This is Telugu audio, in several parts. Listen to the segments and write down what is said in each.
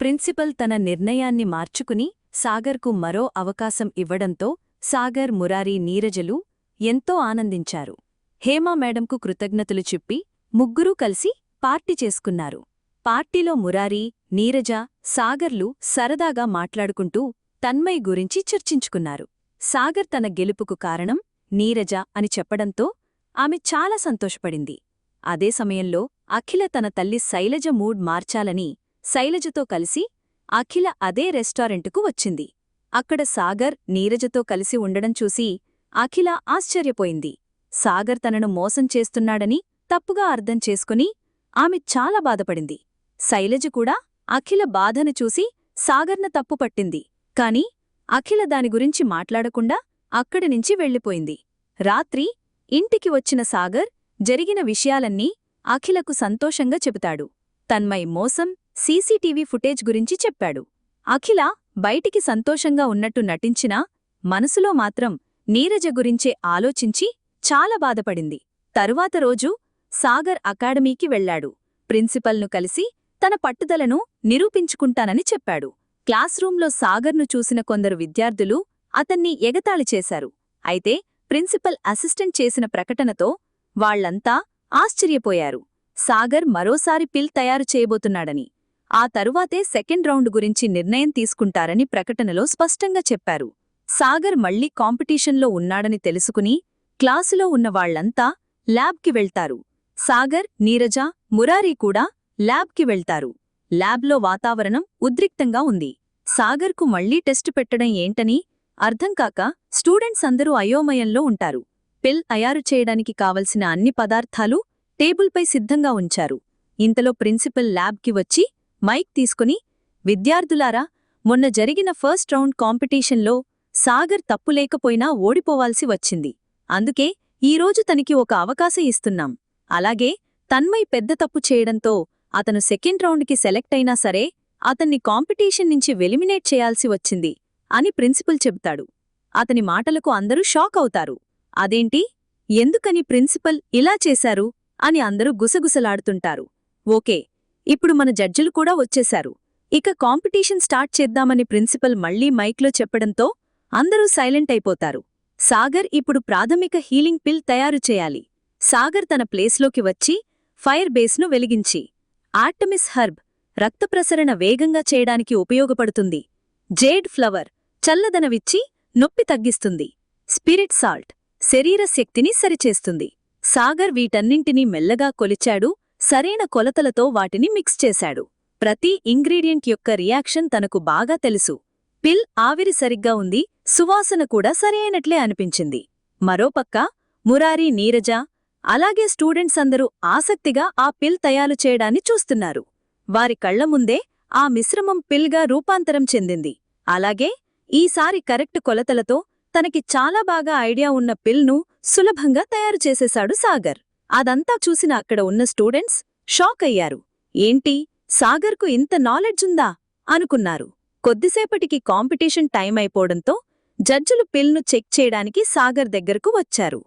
ప్రిన్సిపల్ తన నిర్ణయాన్ని మార్చుకుని సాగర్కు మరో అవకాశం ఇవ్వడంతో సాగర్ మురారి నీరజలు ఎంతో ఆనందించారు. హేమా మేడంకు కృతజ్ఞతలు చెప్పి ముగ్గురూ కలిసి పార్టీ చేసుకున్నారు. పార్టీలో మురారి నీరజ సాగర్లు సరదాగా మాట్లాడుకుంటూ తన్మయ్ గురించి చర్చించుకున్నారు. సాగర్ తన గెలుపుకు కారణం నీరజ అని చెప్పడంతో ఆమె చాలా సంతోషపడింది. అదే సమయంలో అఖిల తన తల్లి శైలజ మూడ్ మార్చాలని శైలజతో కలిసి అఖిల అదే రెస్టారెంటుకు వచ్చింది. అక్కడ సాగర్ నీరజతో కలిసి ఉండడం చూసి అఖిల ఆశ్చర్యపోయింది. సాగర్ తనను మోసం చేస్తున్నాడని తప్పుగా అర్థం చేసుకుని ఆమె చాలా బాధపడింది. శైలజ కూడా అఖిల బాధను చూసి సాగర్న తప్పుపట్టింది కాని అఖిల దాని గురించి మాట్లాడకుండా అక్కడి నుంచి వెళ్ళిపోయింది. రాత్రి ఇంటికి వచ్చిన సాగర్ జరిగిన విషయాలన్నీ అఖిలకు సంతోషంగా చెబుతాడు. తన్మయ్ మోసం సీసీటీవీ ఫుటేజ్ గురించి చెప్పాడు. అఖిల బయటికి సంతోషంగా ఉన్నట్టు నటించినా మనసులో మాత్రం నీరజ గురించే ఆలోచించి చాలా బాధపడింది. తరువాత రోజు సాగర్ అకాడమీకి వెళ్ళాడు ప్రిన్సిపల్ను కలిసి తన పట్టుదలను నిరూపించుకుంటానని చెప్పాడు. క్లాస్ రూంలో సాగర్ను చూసిన కొందరు విద్యార్థులు అతన్ని ఎగతాళి చేశారు. అయితే ప్రిన్సిపల్ అసిస్టెంట్ చేసిన ప్రకటనతో వాళ్ళంతా ఆశ్చర్యపోయారు. సాగర్ మరోసారి పిల్ తయారు చేయబోతున్నాడని. ఆ తరువాతే సెకండ్ రౌండ్ గురించి నిర్ణయం తీసుకుంటారని ప్రకటనలో స్పష్టంగా చెప్పారు. సాగర్ మళ్ళీ కాంపిటీషన్లో ఉన్నాడని తెలుసుకుని క్లాసులో ఉన్న వాళ్ళంతా ల్యాబ్కి వెళ్తారు. సాగర్ నీరజ మురారీ కూడా ల్యాబ్కి వెళ్తారు. ల్యాబ్లో వాతావరణం ఉద్రిక్తంగా ఉంది. సాగర్కు మళ్ళీ టెస్టు పెట్టడం ఏంటని అర్థంకాక స్టూడెంట్స్ అందరూ అయోమయంలో ఉంటారు. పిల్ తయారు చేయడానికి కావలసిన అన్ని పదార్థాలు టేబుల్పై సిద్ధంగా ఉంచారు. ఇంతలో ప్రిన్సిపల్ ల్యాబ్కి వచ్చి మైక్ తీసుకుని విద్యార్థులారా మొన్న జరిగిన ఫస్ట్ రౌండ్ కాంపిటీషన్లో సాగర్ తప్పులేకపోయినా ఓడిపోవాల్సి వచ్చింది. అందుకే ఈరోజు తనికి ఒక అవకాశం ఇస్తున్నాం. అలాగే తన్మయ్ పెద్ద తప్పు చేయడంతో అతను సెకండ్ రౌండ్కి సెలెక్ట్ అయినా సరే అతన్ని కాంపిటీషన్ నుంచి వెలిమినేట్ చేయాల్సి వచ్చింది అని ప్రిన్సిపల్ చెబుతాడు. అతని మాటలకు అందరూ షాక్ అవుతారు. అదేంటి? ఎందుకని ప్రిన్సిపల్ ఇలా చేశారు? అని అందరూ గుసగుసలాడుతుంటారు. ఓకే ఇప్పుడు మన జడ్జిలు కూడా వచ్చేశారు. ఇక కాంపిటీషన్ స్టార్ట్ చేద్దామని ప్రిన్సిపల్ మళ్ళీ మైక్లో చెప్పడంతో అందరూ సైలెంట్ అయిపోతారు. సాగర్ ఇప్పుడు ప్రాథమిక హీలింగ్ పిల్ తయారు చేయాలి. సాగర్ తన ప్లేస్లోకి వచ్చి ఫైర్ బేస్ను వెలిగించి ఆర్టమిస్ హర్బ్ రక్త ప్రసరణ వేగంగా చేయడానికి ఉపయోగపడుతుంది. జేడ్ ఫ్లవర్ చల్లదనవిచ్చి నొప్పి తగ్గిస్తుంది. స్పిరిట్ సాల్ట్ శరీర శక్తిని సరిచేస్తుంది. సాగర్ వీటన్నింటినీ మెల్లగా కొలిచాడు సరైన కొలతలతో వాటిని మిక్స్ చేశాడు. ప్రతి ఇంగ్రీడియంట్ యొక్క రియాక్షన్ తనకు బాగా తెలుసు. పిల్ ఆవిరి సరిగ్గా ఉంది సువాసన కూడా సరైనట్లే అనిపించింది. మరోపక్క మురారి నీరజ అలాగే స్టూడెంట్స్ అందరూ ఆసక్తిగా ఆ పిల్ తయారు చేయడాన్ని చూస్తున్నారు. వారి కళ్ళ ముందే ఆ మిశ్రమం పిల్గా రూపాంతరం చెందింది. అలాగే ఈసారి కరెక్ట్ కొలతలతో తనకి చాలా బాగా ఐడియా ఉన్న పిల్ను సులభంగా తయారు చేసేశాడు సాగర్. అదంతా చూసిన అక్కడ ఉన్న స్టూడెంట్స్ షాక్ అయ్యారు. ఏంటి? సాగర్కు ఇంత నాలెడ్జ్ ఉందా? అనుకున్నారు. కొద్దిసేపటికి కాంపిటీషన్ టైం అయిపోవడంతో జడ్జులు పిల్ను చెక్ చేయడానికి సాగర్ దగ్గరకు వచ్చారు.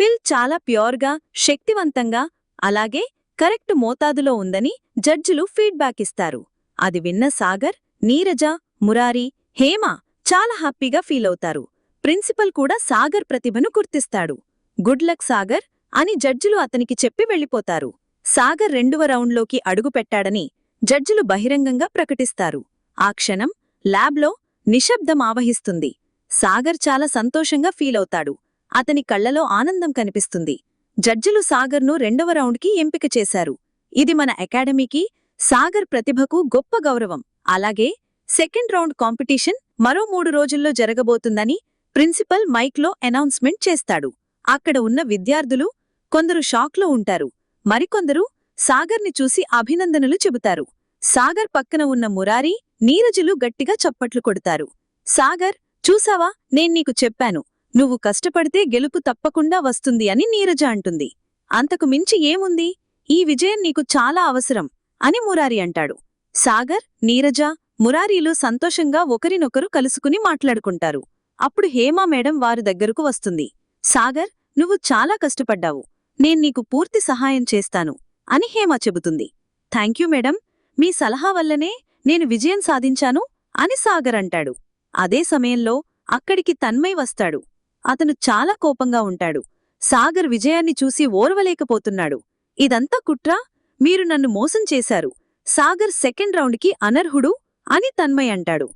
పిల్ చాలా ప్యూర్గా శక్తివంతంగా అలాగే కరెక్ట్ మోతాదులో ఉందని జడ్జిలు ఫీడ్బ్యాక్ ఇస్తారు. అది విన్న సాగర్ నీరజ మురారి హేమ చాలా హ్యాపీగా ఫీలవుతారు ప్రిన్సిపల్ కూడా సాగర్ ప్రతిభను గుర్తిస్తాడు. గుడ్ లక్ సాగర్ అని జడ్జిలు అతనికి చెప్పి వెళ్ళిపోతారు. సాగర్ రెండవ రౌండ్లోకి అడుగుపెట్టాడని జడ్జిలు బహిరంగంగా ప్రకటిస్తారు. ఆ క్షణం ల్యాబ్లో నిశ్శబ్దం ఆవహిస్తుంది. సాగర్ చాలా సంతోషంగా ఫీలవుతాడు అతని కళ్ళలో ఆనందం కనిపిస్తుంది. జడ్జిలు సాగర్ను రెండవ రౌండ్కి ఎంపిక చేశారు. ఇది మన అకాడమీకి సాగర్ ప్రతిభకు గొప్ప గౌరవం. అలాగే సెకండ్ రౌండ్ కాంపిటీషన్ మరో మూడు రోజుల్లో జరగబోతుందని ప్రిన్సిపల్ మైక్లో అనౌన్స్మెంట్ చేస్తాడు. అక్కడ ఉన్న విద్యార్థులు కొందరు షాక్లో ఉంటారు. మరికొందరు సాగర్ని చూసి అభినందనలు చెబుతారు. సాగర్ పక్కన ఉన్న మురారి నీరజులు గట్టిగా చప్పట్లు కొడతారు. సాగర్ చూసావా? నేను నీకు చెప్పాను. నువ్వు కష్టపడితే గెలుపు తప్పకుండా వస్తుంది అని నీరజ అంటుంది. అంతకు మించి ఏముంది? ఈ విజయం నీకు చాలా అవసరం అని మురారి అంటాడు. సాగర్ నీరజ మురారీలు సంతోషంగా ఒకరినొకరు కలుసుకుని మాట్లాడుకుంటారు. అప్పుడు హేమా మేడం వారి దగ్గరకు వస్తుంది. సాగర్ నువ్వు చాలా కష్టపడ్డావు. నేను నీకు పూర్తి సహాయం చేస్తాను అని హేమ చెబుతుంది. Thank you madam. మీ సలహా వల్లనే నేను విజయం సాధించాను అని సాగర్ అంటాడు. అదే సమయంలో అక్కడికి తన్మయ్ వస్తాడు. అతను చాలా కోపంగా ఉంటాడు. సాగర్ విజయాన్ని చూసి ఓర్వలేకపోతున్నాడు. ఇదంతా కుట్రా? మీరు నన్ను మోసం చేశారు. సాగర్ సెకండ్ రౌండ్కి అనర్హుడు అని తన్మయ్ అంటాడు.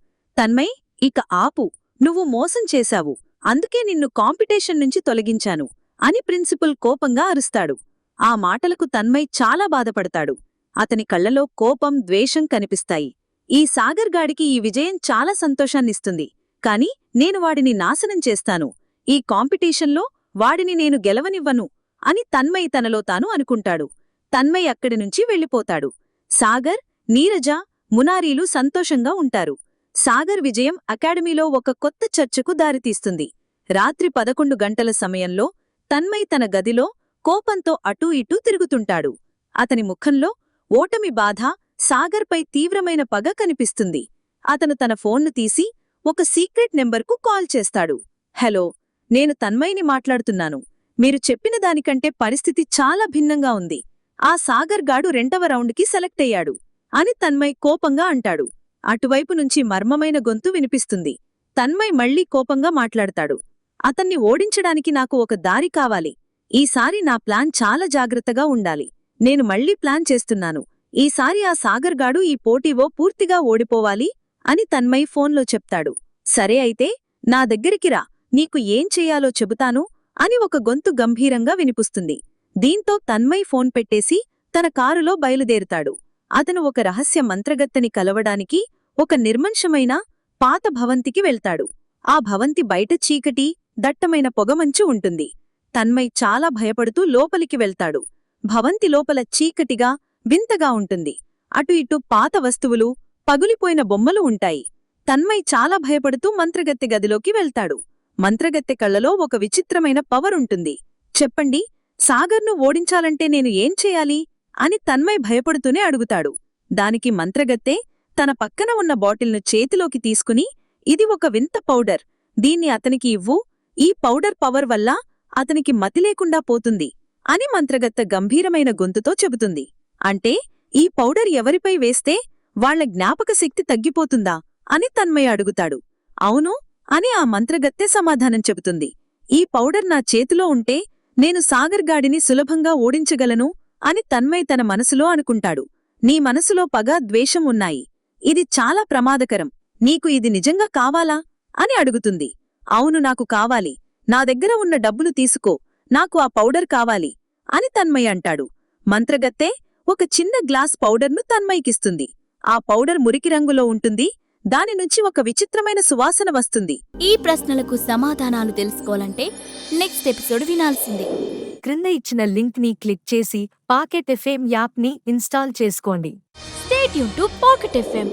తన్మయ్ ఇక ఆపు. నువ్వు మోసం చేశావు. అందుకే నిన్ను కాంపిటీషన్ నుంచి తొలగించాను. అని ప్రిన్సిపల్ కోపంగా అరుస్తాడు. ఆ మాటలకు తన్మయ్ చాలా బాధపడతాడు. అతని కళ్ళలో కోపం ద్వేషం కనిపిస్తాయి. ఈ సాగర్ గాడికి ఈ విజయం చాలా సంతోషాన్నిస్తుంది. కాని నేను వాడిని నాశనం చేస్తాను. ఈ కాంపిటీషన్లో వాడిని నేను గెలవనివ్వను అని తన్మయ్ తనలో తాను అనుకుంటాడు. తన్మయ్ అక్కడి నుంచి వెళ్ళిపోతాడు. సాగర్ నీరజ మునారీలు సంతోషంగా ఉంటారు. సాగర్ విజయం అకాడమీలో ఒక కొత్త చర్చకు దారితీస్తుంది. రాత్రి పదకొండు గంటల సమయంలో తన్మయ్ తన గదిలో కోపంతో అటూ ఇటూ తిరుగుతుంటాడు. అతని ముఖంలో ఓటమి బాధ సాగర్పై తీవ్రమైన పగ కనిపిస్తుంది. అతను తన ఫోన్ను తీసి ఒక సీక్రెట్ నెంబర్కు కాల్ చేస్తాడు. హలో నేను తన్మయ్ని మాట్లాడుతున్నాను. మీరు చెప్పిన దానికంటే పరిస్థితి చాలా భిన్నంగా ఉంది. ఆ సాగర్ గాడు రెండవ రౌండ్కి సెలెక్ట్ అయ్యాడు అని తన్మయ్ కోపంగా అంటాడు. అటువైపు నుంచి మర్మమైన గొంతు వినిపిస్తుంది. తన్మయ్ మళ్ళీ కోపంగా మాట్లాడతాడు. అతన్ని ఓడించడానికి నాకు ఒక దారి కావాలి. ఈసారి నా ప్లాన్ చాలా జాగ్రత్తగా ఉండాలి. నేను మళ్ళీ ప్లాన్ చేస్తున్నాను. ఈసారి ఆ సాగర్ గాడు ఈ పోటీవో పూర్తిగా ఓడిపోవాలి అని తన్మయ్ ఫోన్లో చెప్తాడు. సరే అయితే నా దగ్గరికి రా. నీకు ఏం చెయ్యాలో చెబుతాను అని ఒక గొంతు గంభీరంగా వినిపిస్తుంది. దీంతో తన్మయ్ ఫోన్ పెట్టేసి తన కారులో బయలుదేరుతాడు. అతను ఒక రహస్య మంత్రగత్తని కలవడానికి ఒక నిర్మంశమైన పాత భవంతికి వెళ్తాడు. ఆ భవంతి బయట చీకటి దట్టమైన పొగమంచు ఉంటుంది. తన్మయ్ చాలా భయపడుతూ లోపలికి వెళ్తాడు. భవంతి లోపల చీకటిగా వింతగా ఉంటుంది. అటు ఇటు పాత వస్తువులు పగులిపోయిన బొమ్మలు ఉంటాయి. తన్మయ్ చాలా భయపడుతూ మంత్రగత్తె గదిలోకి వెళ్తాడు. మంత్రగత్తె కళ్ళలో ఒక విచిత్రమైన పవర్ ఉంటుంది. చెప్పండి సాగర్ను ఓడించాలంటే నేను ఏం చేయాలి? అని తన్మయ్ భయపడుతూనే అడుగుతాడు. దానికి మంత్రగత్తె తన పక్కన ఉన్న బాటిల్ను చేతిలోకి తీసుకుని ఇది ఒక వింత పౌడర్. దీన్ని అతనికి ఇవ్వు ఈ పౌడర్ పవర్ వల్ల అతనికి మతి లేకుండా పోతుంది అని మంత్రగత్తె గంభీరమైన గొంతుతో చెబుతుంది. అంటే ఈ పౌడర్ ఎవరిపై వేస్తే వాళ్ళ జ్ఞాపక శక్తి తగ్గిపోతుందా అని తన్మయ అడుగుతాడు. అవును అని ఆ మంత్రగత్తె సమాధానం చెబుతుంది. ఈ పౌడర్ నా చేతిలో ఉంటే నేను సాగర్ గాడిని సులభంగా ఓడించగలను అని తన్మయ్ తన మనసులో అనుకుంటాడు. నీ మనసులో పగ ద్వేషం ఉన్నాయి. ఇది చాలా ప్రమాదకరం. నీకు ఇది నిజంగా కావాలా? అని అడుగుతుంది. అవును నాకు కావాలి. నా దగ్గర ఉన్న డబ్బులు తీసుకో. నాకు ఆ పౌడర్ కావాలి అని తన్మయ్ అంటాడు. మంత్రగత్తె ఒక చిన్న గ్లాస్ పౌడర్ను తన్మయ్కిస్తుంది. ఆ పౌడర్ మురికి రంగులో ఉంటుంది. దాని నుంచి ఒక విచిత్రమైన సువాసన వస్తుంది. ఈ ప్రశ్నలకు సమాధానాలు తెలుసుకోవాలంటే నెక్స్ట్ ఎపిసోడ్ వినాల్సిందే. క్రింద ఇచ్చిన లింక్ని క్లిక్ చేసి పాకెట్ ఎఫ్ఎం యాప్ని ఇన్స్టాల్ చేసుకోండి. స్టేట్ యూన్ టు పాకెట్ ఎఫ్ఎం.